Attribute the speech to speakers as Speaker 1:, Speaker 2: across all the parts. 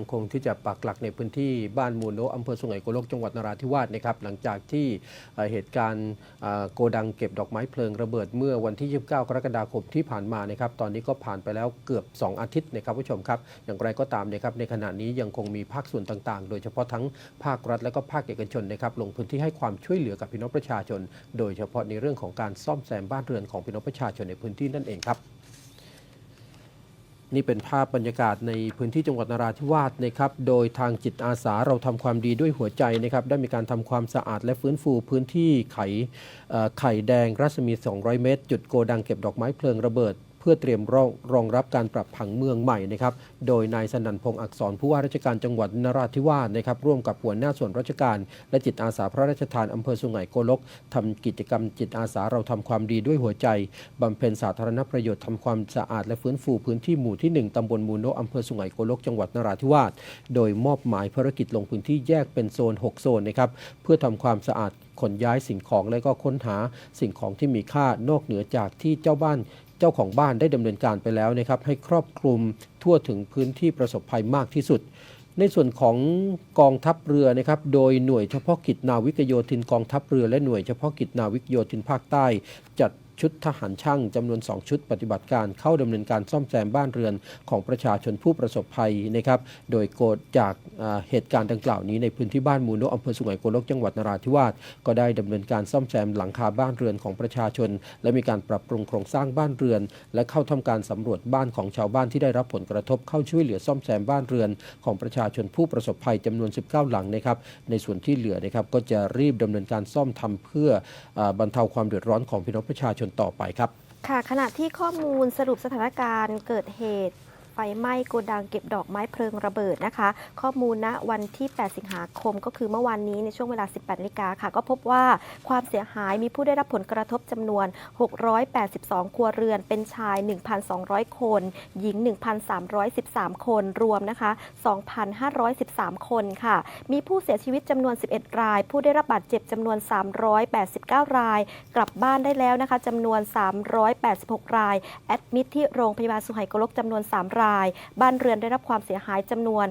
Speaker 1: ยังคงที่จะปักหลักในพื้นที่บ้านมูลโนอำเภอสุไหงโกลกจังหวัดนราธิวาสนะครับหลังจากที่เหตุการณ์โกดังเก็บดอกไม้เพลิงระเบิดเมื่อวันที่ 29 กรกฎาคมที่ผ่านมานะครับตอนนี้ก็ผ่านไปแล้วเกือบ 2 อาทิตย์นะครับผู้ชมครับ อย่างไรก็ตามนะครับในขณะนี้ยังคงมีภาคส่วนต่างๆ โดยเฉพาะทั้งภาครัฐและก็ภาคเอกชนนะครับลงพื้นที่ให้ความช่วยเหลือกับพี่น้องประชาชน โดยเฉพาะในเรื่องของการซ่อมแซมบ้านเรือนของพี่น้องประชาชนในพื้นที่นั่นเองครับ นี่เป็นภาพบรรยากาศในพื้นที่จังหวัดนราธิวาสนะครับ โดยทางจิตอาสาเราทำความดีด้วยหัวใจนะครับ ได้มีการทำความสะอาดและฟื้นฟูพื้นที่ไข่ไข่แดงรัศมี 200 เมตร จุดโกดังเก็บดอกไม้เพลิงระเบิด เพื่อเตรียมรองรองรับการปรับผังเมืองใหม่นะครับ โดยนายสนันพงษ์อักษรผู้ว่าราชการจังหวัดนราธิวาสนะครับร่วมกับหัวหน้าส่วนราชการ และจิตอาสาพระราชทานอำเภอสุไหงโกลกทำกิจกรรมจิตอาสาเราทำความดีด้วยหัวใจบำเพ็ญสาธารณประโยชน์ทำความสะอาดและฟื้นฟูพื้นที่หมู่ที่ 1ตำบลมูโนะอำเภอสุไหงโกลกจังหวัดนราธิวาสโดยมอบหมายภารกิจลงพื้นที่แยกเป็นโซน 6 โซนนะครับเพื่อทำความสะอาดขนย้ายสิ่งของและก็ค้นหาสิ่งของที่มีค่านอกเหนือจากที่เจ้าบ้าน เจ้าของบ้านได้ดำเนินการไปแล้วนะครับให้ครอบคลุมทั่วถึงพื้นที่ประสบภัยมากที่สุด ในส่วนของกองทัพเรือนะครับโดยหน่วยเฉพาะกิจนาวิกโยธินกองทัพเรือและหน่วยเฉพาะกิจนาวิกโยธินภาคใต้ จัด ชุดทหารช่างจำนวน 2 ชุดปฏิบัติการเข้าดำเนินการซ่อมแซมบ้านเรือนของประชาชนผู้ประสบภัยนะครับ โดยโกดจากเหตุการณ์ดังกล่าวนี้ในพื้นที่บ้านมูโนอำเภอสุไหงโกลกจังหวัดนราธิวาสก็ได้ดำเนินการซ่อมแซมหลังคาบ้านเรือนของประชาชน และมีการปรับปรุงโครงสร้างบ้านเรือน และเข้าทำการสำรวจบ้านของชาวบ้านที่ได้รับผลกระทบเข้าช่วยเหลือซ่อมแซมบ้านเรือนของประชาชนผู้ประสบภัยจำนวน 19 หลังนะครับ ในส่วนที่เหลือนะครับก็จะรีบดำเนินการซ่อมทำเพื่ออบรรเทาความเดือดร้อนของพี่น้องประชาชนต่อไปครับ
Speaker 2: ค่ะขณะที่ข้อมูลสรุปสถานการณ์เกิดเหตุ ฟไหม้โกดังเก็บดอกไม้เพลิงระเบิดนะคะ ข้อมูลณวันที่ 8 สิงหาคมก็คือเมื่อวานนี้ในช่วงเวลา 18นาฬิกาค่ะ ก็พบว่าความเสียหายมีผู้ได้รับผลกระทบจำนวน 682 ครัวเรือน เป็นชาย 1,200 คน หญิง 1,313 คน รวมนะคะ 2,513 คนค่ะ มีผู้เสียชีวิตจำนวน 11 ราย ผู้ได้รับบาดเจ็บจำนวน 389 ราย กลับบ้านได้แล้วนะคะจำนวน 386 ราย แอดมิทที่โรงพยาบาลสุไหงโกลกจำนวน 3 รายบ้านเรือนได้รับความเสียหายจำนวน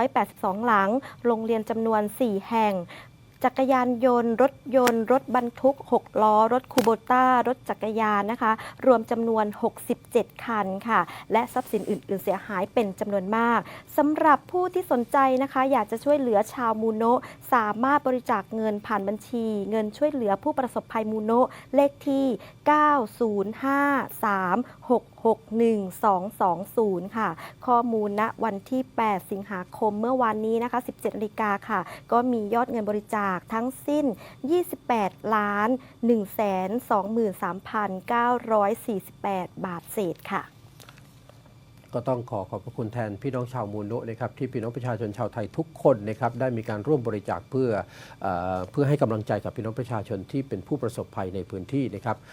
Speaker 2: 682 หลัง โรงเรียนจำนวน 4 แห่งจักรยานยนต์ รถยนต์ รถบรรทุก 6 ล้อ รถคูโบต้า รถจักรยานนะคะ รวมจำนวน 67 คันค่ะ และทรัพย์สินอื่น ๆ เสียหายเป็นจำนวนมากสำหรับผู้ที่สนใจนะคะ อยากจะช่วยเหลือชาวมูโนะ สามารถบริจาคเงินผ่านบัญชี เงินช่วยเหลือผู้ประสบภัยมูโนะเลขที่ 9053661ค่ะ ข้อมูลณวันที่ 8 สิงหาคมเมื่อวานนี้นะคะ 17นาฬิกาค่ะ ก็มียอดเงินบริจาคทั้งสิ้น 28 ล้าน 123,948 บาทเศษค่ะ
Speaker 1: ก็ต้องขอขอบพระคุณแทนพี่น้องชาวมูลโนะนะครับที่พี่น้องประชาชนชาวไทยทุกคนนะครับได้มีการร่วมบริจาคเพื่อเออเพื่อให้กำลังใจกับพี่น้องประชาชนที่เป็นผู้ประสบภัยในพื้นที่นะครับ